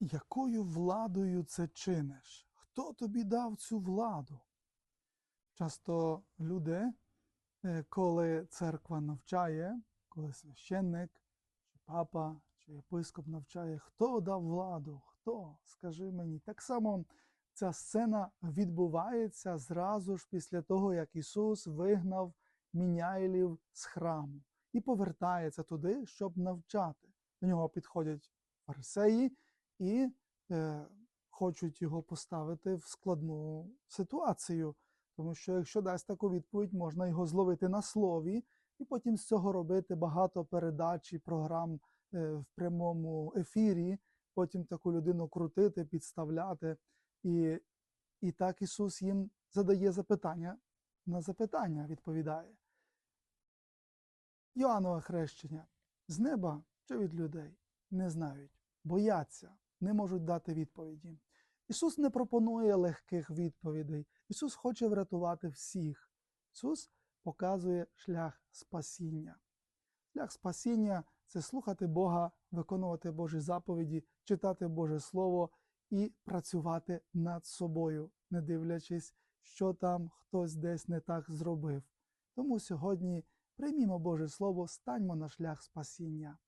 Якою владою це чиниш? Хто тобі дав цю владу? Часто люди, е, коли церква навчає, коли священник, чи папа, чи єпископ навчає, хто дав владу? Хто? Скажи мені. Так само ця сцена відбувається зразу ж після того, як Ісус вигнав міняйлів з храму і повертається туди, щоб навчати. До нього підходять фарисеї і е, хочуть його поставити в складну ситуацію. Тому що якщо дасть таку відповідь, можна його зловити на слові, і потім з цього робити багато передач і програм е, в прямому ефірі, потім таку людину крутити, підставляти. І, і так Ісус їм задає запитання, на запитання відповідає. Йоаннове хрещення з неба чи від людей? Не знають, бояться, не можуть дати відповіді. Ісус не пропонує легких відповідей. Ісус хоче врятувати всіх. Ісус показує шлях спасіння. Шлях спасіння це слухати Бога, виконувати Божі заповіді, читати Боже Слово і працювати над собою, не дивлячись, що там хтось десь не так зробив. Тому сьогодні приймімо Боже Слово, станьмо на шлях спасіння.